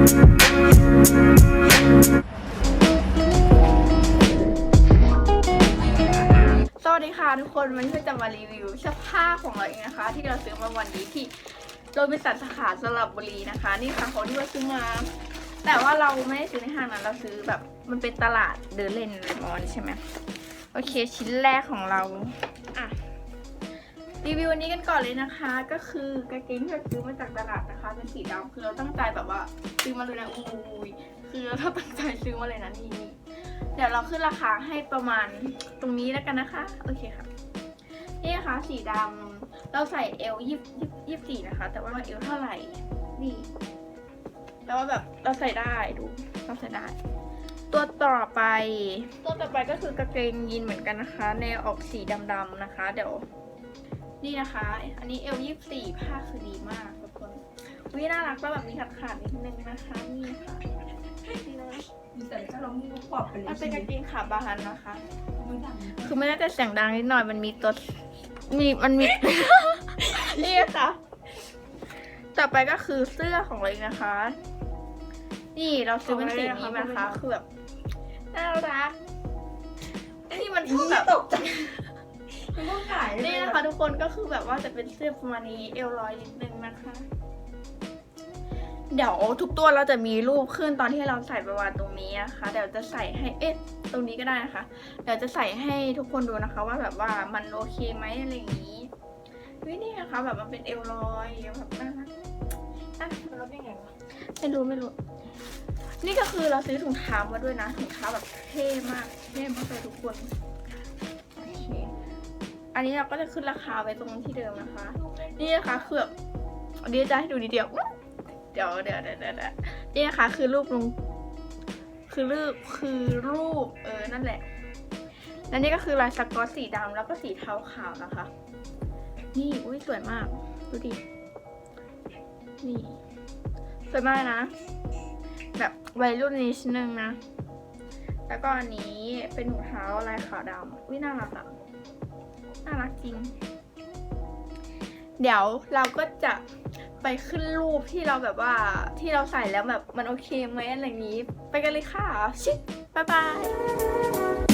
สวัสดีค่ะทุกคนวันนี้จะมารีวิวเสื้อผ้าของเราเองนะคะ ที่เราซื้อมาวันนี้ที่โรบินสันสาขาสระบุรีนะคะ นี่ค่ะของที่เราซื้อมา แต่ว่าเราไม่ได้ซื้อในห้างนะเราซื้อแบบมันเป็นตลาดเดินเล่นอะไรประมาณนี้ใช่ไหมโอเคชิ้นแรกของเราอะรีวิวอันนี้กันก่อนเลยนะคะ ก็คือกางเกงที่เราซื้อมาจากตลาดนะคะเป็นสีดำคือเราตั้งใจแบบว่า ซื้อมาเลยนะอุ้ยคือเราตั้งใจซื้อมาเลยนะนี่เดี๋ยวเราขึ้นราคาให้ประมาณตรงนี้แล้วกันนะคะ โอเคค่ะ นี่นะคะสีดำเราใส่เอลยี่ยี่สี่นะคะ แต่ว่าเอลเท่าไหร่นี่แต่ว่าแบบเราใส่ได้ดูเราใส่ได้ ตัวต่อไป ตัวต่อไปก็คือกางเกงยีนเหมือนกันนะคะ แนวออกสีดำๆนะคะ เดี๋ยว นี่นะคะ อันนี้เอลยี่สี่ผ้าคือดีมากทุกคน วิน่ารักแล้วแบบมีขาดขาดๆนิดนึงนะคะนี่ค่ะนี่เลยแต่ถ้าเราไม่รู้ปอบไปเลยมันเป็นกางเกงขาบานนะคะไม่ดังคือไม่น่าจะเสียงดังนิดหน่อยมันมีตัวมีมันมี นี่ค่ะ ต่อไปก็คือเสื้อของเราเองนะคะ นี่เราซื้อเป็นสีนี้มานะคะคือแบบน่ารักนี่มันคือแบบตกใจมันต้องขายนี่นะคะทุกคนก็คือแบบว่าจะเป็นเสื้อประมาณนี้เอวลอยนิดนึงนะคะ เดี๋ยวทุกตัวเราจะมีรูปขึ้นตอนที่เราใส่ประวัติตรงนี้นะคะ เดี๋ยวจะใส่ให้ เอ๊ะ ตรงนี้ก็ได้นะคะ เดี๋ยวจะใส่ให้ทุกคนดูนะคะ ว่าแบบว่ามันโอเคไหมอะไรอย่างนี้วินี่นะคะ แบบมันเป็นเอวลอยแบบน่ารักอะแล้วยังไงวะไม่รู้ไม่รู้ นี่ก็คือเราซื้อถุงเท้ามาด้วยนะ ถุงเท้าแบบเท่มาก เท่มากเลยทุกคนโอเคอันนี้เราก็จะขึ้นราคาไว้ตรงที่เดิมนะคะ นี่นะคะคือแบบเดี๋ยวจะให้ดูนิดเดียว เดี๋ยวเดี๋ยวเดี๋ยวเดี๋ยวนี่นะคะคือรูปลงคือรูปคือรูปเออนั่นแหละและนี่ก็คือลายสกอตสีดำแล้วก็สีเทาขาวนะคะ นี่อุ้ยสวยมาก ดูดิ นี่ สวยมากนะ แบบวัยรุ่นนิดนึงนะ แล้วก็อันนี้เป็นถุงเท้าลายขาวดำวิน่ารักอะน่ารักจริง เดี๋ยวเราก็จะ ไปขึ้นรูปที่เราแบบว่าที่เราใส่แล้วแบบมันโอเคไหมอะไรนี้ ไปกันเลยค่ะ ชิบ๊ายบาย